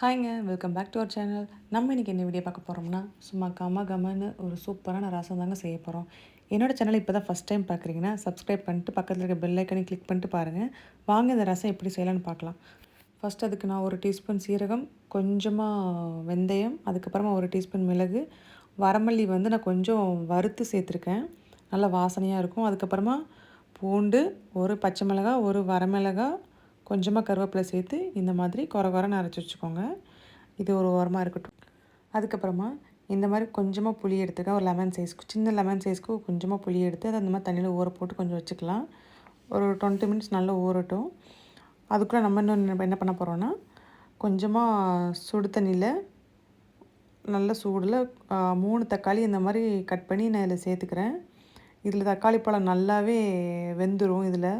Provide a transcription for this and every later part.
ஹாய்ங்க welcome back to our channel. நம்ம இன்றைக்கி என்ன வீடியோ பார்க்க போகிறோம்னா சும்மா கம கமன்னு ஒரு சூப்பரான ரசம் தாங்க செய்ய போகிறோம் என்னோடய சேனல் இப்போ தான் ஃபஸ்ட் டைம் பார்க்குறீங்கன்னா சப்ஸ்கிரைப் பண்ணிட்டு பக்கத்தில் இருக்க பெல் ஐக்கனையும் கிளிக் பண்ணிட்டு பாருங்கள் வாங்க இந்த ரசம் எப்படி செய்யலாம்னு பார்க்கலாம். ஃபஸ்ட் அதுக்கு நான் ஒரு டீஸ்பூன் சீரகம் கொஞ்சமாக வெந்தயம் அதுக்கப்புறமா ஒரு டீஸ்பூன் மிளகு வரமல்லி வந்து நான் கொஞ்சம் வறுத்து சேர்த்துருக்கேன். நல்லா வாசனையாக இருக்கும். அதுக்கப்புறமா பூண்டு ஒரு பச்சை மிளகா ஒரு வரமிளகாய் கொஞ்சமாக கருவேப்பிலை சேர்த்து இந்த மாதிரி குறை குறைன்னு அரைச்சி வச்சுக்கோங்க. இது ஒரு ஓரமாக இருக்கட்டும். அதுக்கப்புறமா இந்த மாதிரி கொஞ்சமாக புளி எடுத்துக்க ஒரு லெமன் சைஸ்க்கு சின்ன லெமன் சைஸ்க்கு கொஞ்சமாக புளி எடுத்து அதை அந்த மாதிரி தண்ணியில் ஊற போட்டு கொஞ்சம் வச்சுக்கலாம். ஒரு டுவெண்ட்டி மினிட்ஸ் நல்லா ஊறட்டும். அதுக்குள்ளே நம்ம இன்னும் என்ன பண்ண போகிறோன்னா கொஞ்சமாக சுடு தண்ணியில் நல்ல சூடில் மூணு தக்காளி இந்த மாதிரி கட் பண்ணி நான் இதில் சேர்த்துக்கிறேன். இதில் தக்காளி பழம் நல்லாவே வெந்துடும் இதில்.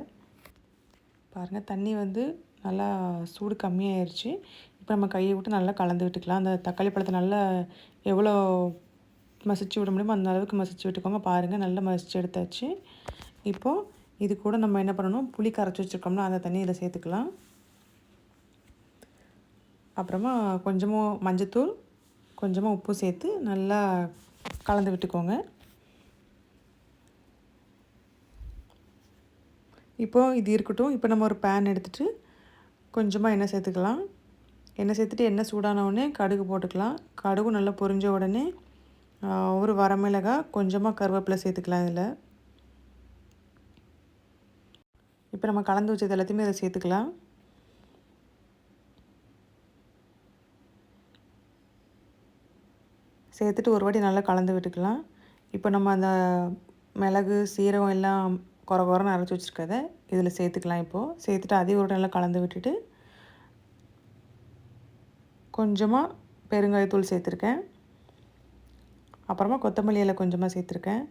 பாருங்கள் தண்ணி வந்து நல்லா சூடு கம்மியாயிருச்சு. இப்போ நம்ம கையை விட்டு நல்லா கலந்து விட்டுக்கலாம். அந்த தக்காளி பழத்தை நல்லா எவ்வளோ மசிச்சு விட முடியுமோ அந்த அளவுக்கு மசிச்சு விட்டுக்கோங்க. பாருங்கள் நல்லா மசிச்சு எடுத்தாச்சு. இப்போது இது கூட நம்ம என்ன பண்ணணும்? புளி கரைச்சி வச்சுருக்கோம்னா அந்த தண்ணி இதில் சேர்த்துக்கலாம். அப்புறமா கொஞ்சமாக மஞ்சத்தூள் கொஞ்சமாக உப்பு சேர்த்து நல்லா கலந்து விட்டுக்கோங்க. இப்போது இது இருக்கட்டும். இப்போ நம்ம ஒரு பேன் எடுத்துகிட்டு கொஞ்சமாக எண்ணெய் சேர்த்துக்கலாம். எண்ணெய் சேர்த்துட்டு எண்ணெய் சூடான உடனே கடுகு போட்டுக்கலாம். கடுகு நல்லா பொரிஞ்ச உடனே ஒரு வரமிளகாய் கொஞ்சமாக கருவேப்பிலை சேர்த்துக்கலாம் இதில். இப்போ நம்ம கலந்து வச்சது எல்லாத்தையுமே இதை சேர்த்துக்கலாம். சேர்த்துட்டு ஒரு வாட்டி நல்லா கலந்து விட்டுக்கலாம். இப்போ நம்ம அந்த மிளகு சீரகம் எல்லாம் குறை குறைன்னு அரைச்சி வச்சுருக்கத இதில் சேர்த்துக்கலாம் இப்போது சேர்த்துட்டு அதையும் ஒரு நல்லா கலந்து விட்டுட்டு கொஞ்சமாக பெருங்காயத்தூள் சேர்த்துருக்கேன். அப்புறமா கொத்தமல்லி இலை கொஞ்சமாக சேர்த்துருக்கேன்.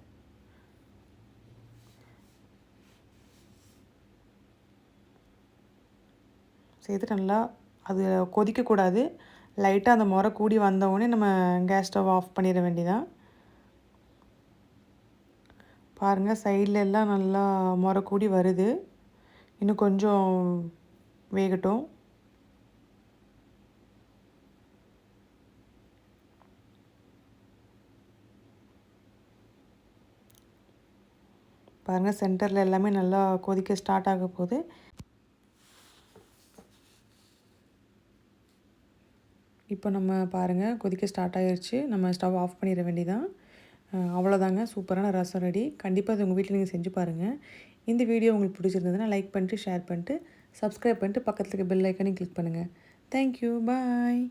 சேர்த்துட்டு நல்லா அது கொதிக்கக்கூடாது. லைட்டாக அந்த முறை கூடி வந்தவுடனே நம்ம கேஸ் ஸ்டவ் ஆஃப் பண்ணிட வேண்டியதான் பாருங்கள் சைடில் எல்லாம் நல்லா முறை கூடி வருது. இன்னும் கொஞ்சம் வேகட்டும். பாருங்கள் சென்டரில் எல்லாமே நல்லா கொதிக்க ஸ்டார்ட் ஆக போகுது. இப்போ நம்ம பாருங்கள் கொதிக்க ஸ்டார்ட் ஆகிடுச்சு நம்ம ஸ்டவ் ஆஃப் பண்ணிட வேண்டியதான் அவ்வளோதாங்க. சூப்பரான ரசம் ரெடி. கண்டிப்பாக அது உங்கள் வீட்டில் நீங்கள் செஞ்சு பாருங்கள் இந்த வீடியோ உங்களுக்கு பிடிச்சிருந்ததுன்னா லைக் பண்ணிட்டு ஷேர் பண்ணிட்டு சப்ஸ்கிரைப் பண்ணிட்டு பக்கத்தில் பெல் ஐக்கனையும் கிளிக் பண்ணுங்கள் தேங்க்யூ பாய்